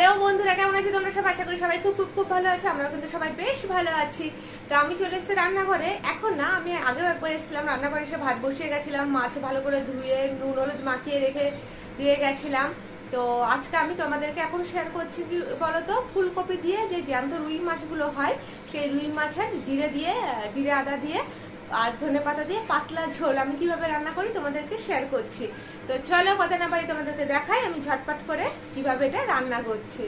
Hello বন্ধুরা, কেমন আছো তোমরা? সবাই আশা করি সবাই খুব খুব খুব ভালো আছে। আমরা কিন্তু সবাই বেশ ভালো আছি। তো আমি চলে এসেছি রান্নাঘরে। এখন না, আমি আগেও একবার এসেছিলাম রান্নাঘরে, এসে ভাত বসিয়ে গেছিলাম, মাছ ভালো করে ধুয়ে, নুন, হলুদ মাখিয়ে রেখে দিয়ে গেছিলাম। তো আজকে আমি তোমাদেরকে এখন শেয়ার করছি কি বলতো? ফুলকপি দিয়ে যে জ্যান্ত রুই মাছগুলো হয়, সেই রুই মাছের জিরে দিয়ে, জিরে আদা দিয়ে আর ধনে পাতা দিয়ে পাতলা ঝোল। আমি কীভাবে রান্না করি তোমাদেরকে শেয়ার করছি। তো চলো কথা না পারি তোমাদেরকে দেখাই, আমি ঝটপট করে কীভাবে এটা রান্না করছি।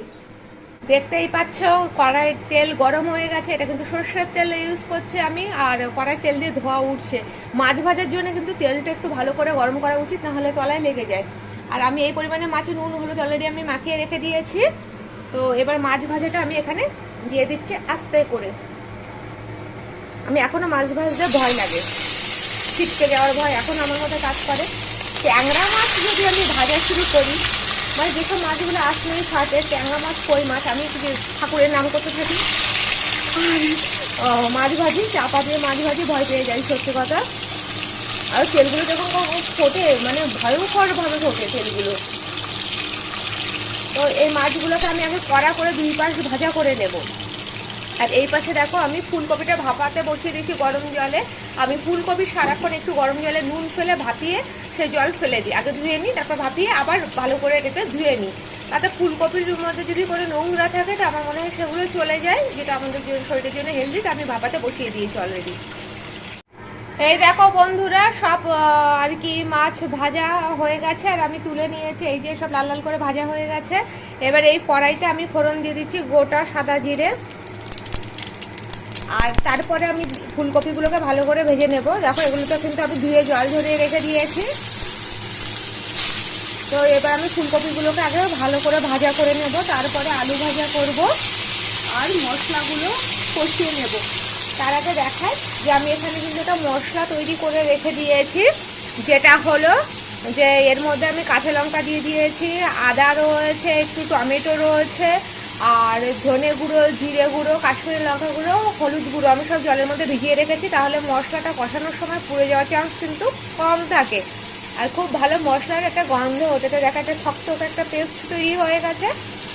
দেখতেই পাচ্ছ, কড়াইয়ের তেল গরম হয়ে গেছে। এটা কিন্তু সর্ষের তেল ইউজ করছে আমি, আর কড়াইয়ের তেল দিয়ে ধোয়া উঠছে। মাছ ভাজার জন্য কিন্তু তেলটা একটু ভালো করে গরম করা উচিত, না হলে তলায় লেগে যায়। আর আমি এই পরিমাণে মাছে নুন, হলুদ অলরেডি আমি মাখিয়ে রেখে দিয়েছি। তো এবার মাছ ভাজাটা আমি এখানে দিয়ে দিচ্ছি আস্তে করে। আমি এখনও মাছ ভাজতে ভয় লাগে। ছিটকে যাওয়ার ভয় এখন আমার মধ্যে কাজ করে। ট্যাংরা মাছ যদি আমি ভাজা শুরু করি মানে যেসব মাছগুলো আসলেই থাকে, ট্যাংরা মাছ, কই মাছ, আমি ঠাকুরের নাম করতে থাকি। মাছ ভাজি চাপা দিয়ে মাছ ভাজি, ভয় পেয়ে যাই, সত্যি কথা। আর তেলগুলো যখন ফোটে মানে ভয়ঙ্করভাবে ফোটে তেলগুলো তো এই মাছগুলোকে আমি আগে কড়া করে দুই পাশ ভাজা করে নেব। আর এই পাশে দেখো আমি ফুলকপিটা ভাপাতে বসিয়ে দিয়েছি গরম জলে। আমি ফুলকপি সারাক্ষণ একটু গরম জলে নুন ফেলে ভাপিয়ে সে জল ফেলে দিই। আগে ধুয়ে নিই, তারপর ভাপিয়ে আবার ভালো করে এটাকে ধুয়ে নিই। তাতে ফুলকপির মধ্যে যদি কোনো নোংরা থাকে, তো আমার মনে হয় সেগুলো চলে যায়, যেটা আমাদের শরীরের জন্য হেলদি তা আমি ভাপাতে বসিয়ে দিয়েছি অলরেডি এই দেখো বন্ধুরা, সব আর কি মাছ ভাজা হয়ে গেছে, আর আমি তুলে নিয়েছি। এই যে সব লাল লাল করে ভাজা হয়ে গেছে। এবার এই কড়াইতে আমি ফোড়ন দিয়ে দিচ্ছি গোটা সাদা জিরে। আর তারপরে আমি ফুলকপিগুলোকে ভালো করে ভেজে নেব। দেখো, এগুলোকে কিন্তু আমি ধুয়ে জল ঝরিয়ে রেখে দিয়েছি। তো এবার আমি ফুলকপিগুলোকে আগে ভালো করে ভাজা করে নেব। তারপরে আলু ভাজা করব আর মশলাগুলো কষিয়ে নেব। তার আগে দেখায় যে আমি এখানে কিন্তু একটা মশলা তৈরি করে রেখে দিয়েছি, যেটা হলো যে এর মধ্যে আমি কাঁচা লঙ্কা দিয়ে দিয়েছি, আদা রয়েছে, একটু টমেটো রয়েছে আর ধনে গুঁড়ো, জিরে গুঁড়ো, কাশ্মীরি লঙ্কা গুঁড়ো, হলুদ গুঁড়ো, আমি সব জলের মধ্যে ভিজিয়ে রেখেছি। তাহলে মশলাটা কষানোর সময় পুড়ে যাওয়ার চান্স কিন্তু কম থাকে। আর খুব ভালো মশলার একটা গন্ধ, ওটাতে দেখা একটা শক্ত একটা পেস্ট তৈরি হয়ে গেছে।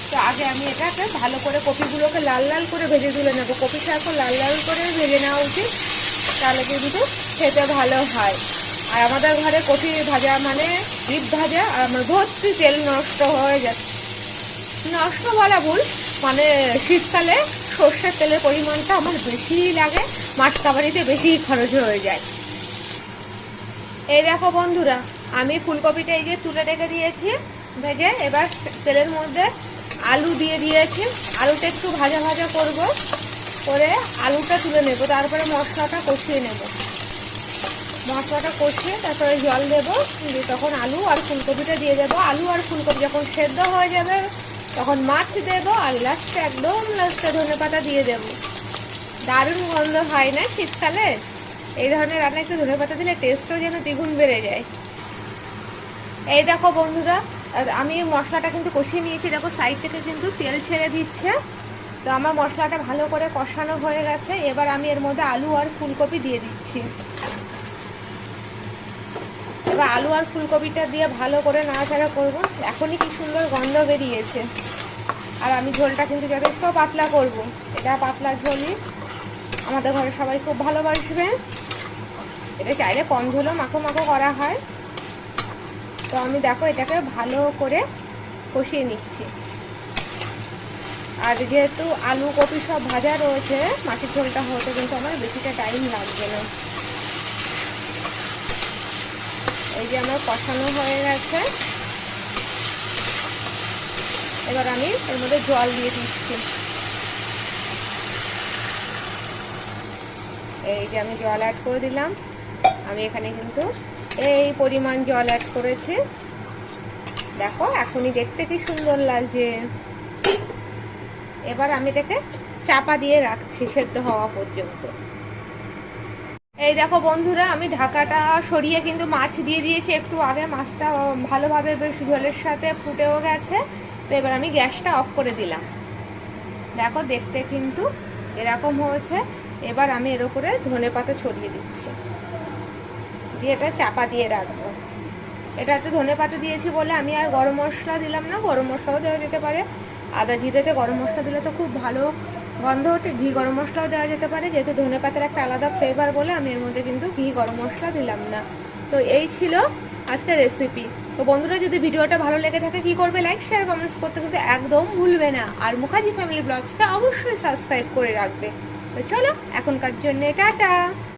তো আগে আমি এটাকে ভালো করে কপিগুলোকে লাল লাল করে ভেজে তুলে নেব। কপি শাকও লাল লাল করে ভেজে নেওয়া উচিত, তাহলে কিন্তু খেতে ভালো হয়। আর আমাদের ঘরে কপি ভাজা মানে ডিপ ভাজা, আর আমার ভর্তি তেল নষ্ট হয়ে যাচ্ছে। নষ্ট বলা ভুল। মানে শীতকালে সর্ষের তেলের পরিমাণটা আমার বেশিই লাগে, মাছ কাবারিতে বেশি খরচ হয়ে যায়। এই দেখো বন্ধুরা, আমি ফুলকপিটা এই যে তুলে রেখে দিয়েছি, ভেজে এবার তেলের মধ্যে আলু দিয়ে দিয়েছি। আলুটা একটু ভাজা ভাজা করব, করে আলুটা তুলে নেব, তারপরে মশলাটা কষিয়ে নেব। মশলাটা কষিয়ে তারপরে জল দেবো তখন আলু আর ফুলকপিটা দিয়ে দেবো। আলু আর ফুলকপি যখন সেদ্ধ হয়ে যাবে তখন মাছ দেবো আর লাস্টে একদম লাস্টে ধনে পাতা দিয়ে দেবো। দারুণ গন্ধ হয় না শীতকালে? এই ধরনের রান্না একটু ধনে পাতা দিলে টেস্টও যেন দ্বিগুণ বেড়ে যায়। এই দেখো বন্ধুরা আমি মশলাটা কিন্তু কষিয়ে নিয়েছি। দেখো সাইড থেকে কিন্তু তেল ছেড়ে দিচ্ছে। তো আমার মশলাটা ভালো করে কষানো হয়ে গেছে। এবার আমি এর মধ্যে আলু আর ফুলকপি দিয়ে দিচ্ছি। এবার আলু আর ফুলকপিটা দিয়ে ভালো করে নাড়াচাড়া করব। এখনই কি সুন্দর গন্ধ বেরিয়েছে। আর আমি ঝোলটা কিন্তু যথেষ্ট পাতলা করব। এটা পাতলা ঝোলই আমাদের ঘরে সবাই খুব ভালোবাসবে। এটা চাইলে কম ঝোলও মাখো মাখো করা হয়। তো আমি দেখো এটাকে ভালো করে কষিয়ে নিচ্ছি। আর যেহেতু আলু কপি সব ভাজা রয়েছে মাছের ঝোলটা হতে কিন্তু আমার বেশিটা টাইম লাগবে না। এই যে আমার কষানো হয়ে গেছে। এবার আমি এর মধ্যে জল দিয়ে দিচ্ছি। এই যে আমি জল অ্যাড করে দিলাম। আমি এখানে কিন্তু এই পরিমাণ জল অ্যাড করেছি। দেখো, এখনই দেখতে কি সুন্দর লাগছে। এবার আমি এটাকে চাপা দিয়ে রাখছি সেদ্ধ হওয়া পর্যন্ত। এই দেখো বন্ধুরা, আমি ঢাকাটা সরিয়ে কিন্তু মাছ দিয়ে দিয়েছি একটু আগে। মাছটা ভালোভাবে বেশ ঝোলের সাথে ফুটেও গেছে। তো এবার আমি গ্যাসটা অফ করে দিলাম। দেখো, দেখতে কিন্তু এরকম হয়েছে। এবার আমি এর উপরে ধনে পাতা ছড়িয়ে দিচ্ছি। দিয়ে এটা চাপা দিয়ে রাখব। এটাতে ধনে পাতা দিয়েছি বলে আমি আর গরম মশলা দিলাম না। গরম মশলাও দেওয়া যেতে পারে। আদা জিরেতে গরম মশলা দিলে তো খুব ভালো। গন্ধ ওঠে ঘি গরম মশলাও দেওয়া যেতে পারে, যেহেতু ধনে পাতার একটা আলাদা ফ্লেভার বলে আমি এর মধ্যে কিন্তু ঘি গরম মশলা দিলাম না। তো এই ছিল আজকের রেসিপি তো বন্ধুরা, যদি ভিডিওটা ভালো লেগে থাকে, কি করবে? লাইক শেয়ার কমেন্টস করতে কিন্তু একদম ভুলবে না। আর মুখার্জি ফ্যামিলি ব্লগসটা অবশ্যই সাবস্ক্রাইব করে রাখবে। তো চলো, এখনকার জন্য টাটা!